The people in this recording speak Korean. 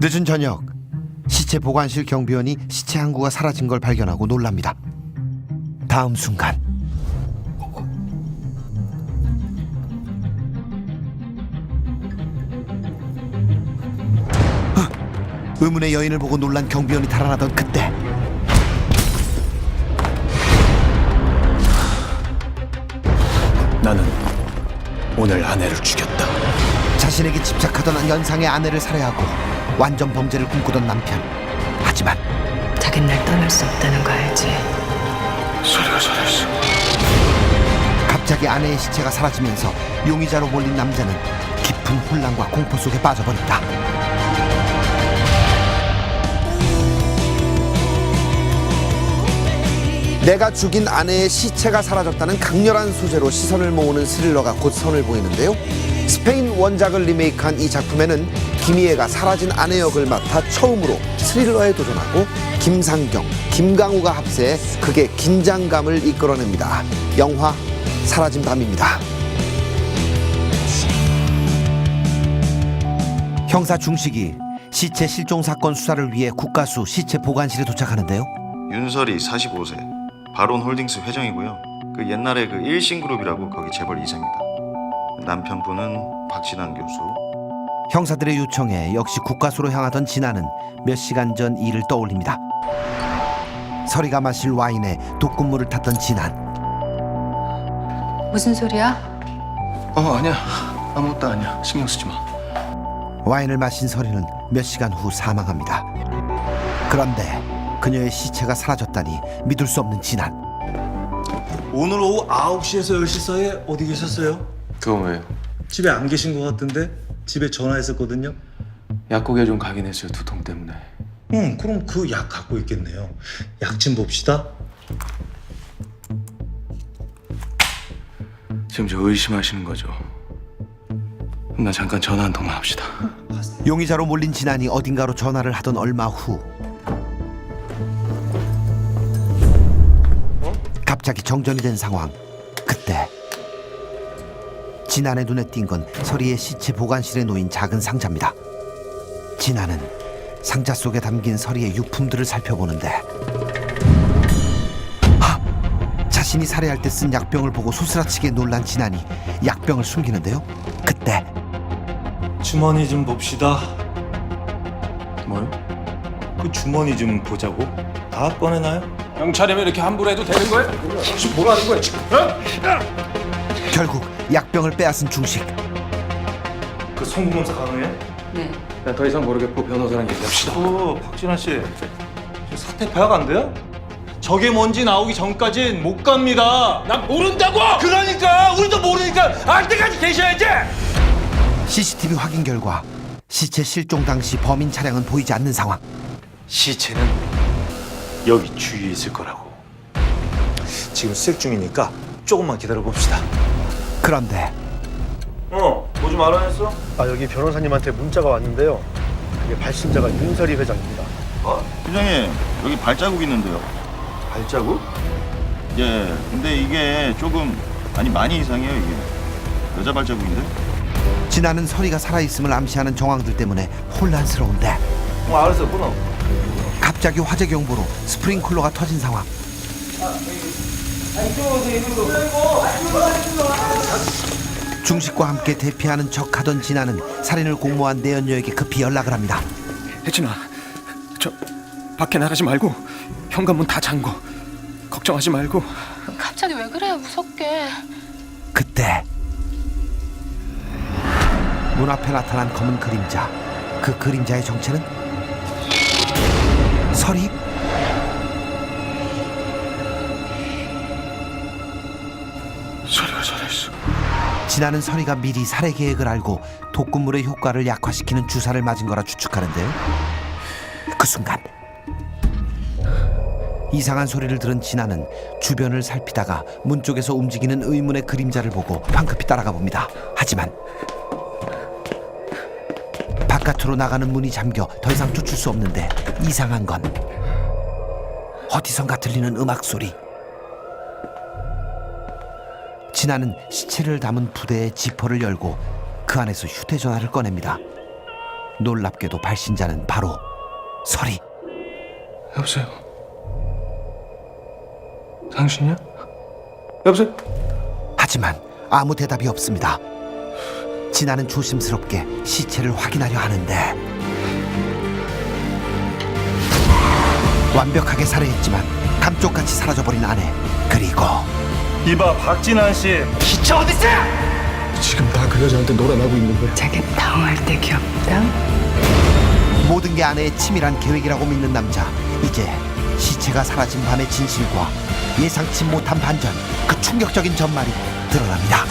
늦은 저녁 시체 보관실 경비원이 시체 한 구가 사라진 걸 발견하고 놀랍니다. 다음 순간 헉! 의문의 여인을 보고 놀란 경비원이 달아나던 그때 나는 오늘 아내를 죽였다. 자신에게 집착하던 연상의 아내를 살해하고 완전 범죄를 꿈꾸던 남편. 하지만 자긴 날 떠날 수 없다는 거 알지? 소리가 저랬어. 갑자기 아내의 시체가 사라지면서 용의자로 몰린 남자는 깊은 혼란과 공포 속에 빠져버린다. 내가 죽인 아내의 시체가 사라졌다는 강렬한 소재로 시선을 모으는 스릴러가 곧 선을 보이는데요. 스페인 원작을 리메이크한 이 작품에는 김희애가 사라진 아내 역을 맡아 처음으로 스릴러에 도전하고 김상경, 김강우가 합세해 극의 긴장감을 이끌어냅니다. 영화 사라진 밤입니다. 형사 중식이 시체 실종 사건 수사를 위해 국가수 시체 보관실에 도착하는데요. 윤설이 45세 바론 홀딩스 회장이고요. 그 옛날에 그 일신 그룹이라고 거기 재벌 2세입니다. 남편분은 박진환 교수. 형사들의 요청에 역시 국가수로 향하던 진아는 몇 시간 전 일을 떠올립니다. 서리가 마실 와인에 독극물을 탔던 진안. 무슨 소리야? 어 아니야 아무것도 아니야 신경 쓰지 마. 와인을 마신 서리는 몇 시간 후 사망합니다. 그런데 그녀의 시체가 사라졌다니 믿을 수 없는 진안. 오늘 오후 9시에서 10시 사이에 어디 계셨어요? 그건 왜요? 집에 안 계신 것 같은데 집에 전화했었거든요. 약국에 좀 가긴 했어요 두통 때문에. 응, 그럼 그 약 갖고 있겠네요. 약 좀 봅시다. 지금 저 의심하시는 거죠? 그럼 나 잠깐 전화 한 통만 합시다. 용의자로 몰린 진안이 어딘가로 전화를 하던 얼마 후 갑자기 정전이 된 상황 그때 진안의 눈에 띈 건 서리의 시체 보관실에 놓인 작은 상자입니다 진안은 상자 속에 담긴 서리의 유품들을 살펴보는데 하! 자신이 살해할 때 쓴 약병을 보고 소스라치게 놀란 진안이 약병을 숨기는데요 그때 주머니 좀 봅시다. 뭐요? 그 주머니 좀 보자고. 다 꺼내나요? 경찰이면 이렇게 함부로 해도 되는 거예요? 지금 뭐라는 거야 지금? 결국 약병을 빼앗은 중식 그 송금검사 가능해? 네. 나더 이상 모르겠고 변호사랑 얘기합시다. 어, 박진환 씨. 저 사태 파악 안 돼요? 저게 뭔지 나오기 전까진 못 갑니다. 난 모른다고! 그러니까 우리도 모르니까 알 때까지 계셔야지. CCTV 확인 결과 시체 실종 당시 범인 차량은 보이지 않는 상황 시체는 여기 주위에 있을 거라고. 지금 수색 중이니까 조금만 기다려 봅시다. 그런데 어, 뭐 좀 알아냈어? 아 여기 변호사님한테 문자가 왔는데요. 그게 발신자가 윤설이 회장입니다. 회장님 여기 발자국 있는데요. 발자국? 예. 근데 이게 조금 아니 많이 이상해요 이게. 여자 발자국인데? 진아는 서리가 살아있음을 암시하는 정황들 때문에 혼란스러운데 어, 알았어, 끊어. 갑자기 화재 경보로 스프링클러가 터진 상황 중식과 함께 대피하는 척하던 진아는 살인을 공모한 내연녀에게 급히 연락을 합니다 혜진아, 저 밖에 나가지 말고 현관문 다 잠궈. 걱정하지 말고. 갑자기 왜 그래요? 무섭게. 그때 문 앞에 나타난 검은 그림자 그 그림자의 정체는 서리 진아는 서리가 미리 살해 계획을 알고 독극물의 효과를 약화시키는 주사를 맞은 거라 추측하는데요 그 순간 이상한 소리를 들은 진아는 주변을 살피다가 문 쪽에서 움직이는 의문의 그림자를 보고 황급히 따라가 봅니다 하지만 바깥으로 나가는 문이 잠겨 더 이상 쫓을 수 없는데 이상한 건 어디선가 들리는 음악 소리. 진아는 시체를 담은 부대의 지퍼를 열고 그 안에서 휴대전화를 꺼냅니다. 놀랍게도 발신자는 바로 설이. 여보세요. 당신이야? 여보세요. 하지만 아무 대답이 없습니다. 진아는 조심스럽게 시체를 확인하려 하는데 완벽하게 살해했지만 감쪽같이 사라져버린 아내 그리고 이봐 박진환 씨. 지금 다 그 여자한테 놀아나고 있는 거야. 자기 당할 때 귀엽다. 모든 게 아내의 치밀한 계획이라고 믿는 남자 이제 시체가 사라진 밤의 진실과 예상치 못한 반전 그 충격적인 전말이 드러납니다.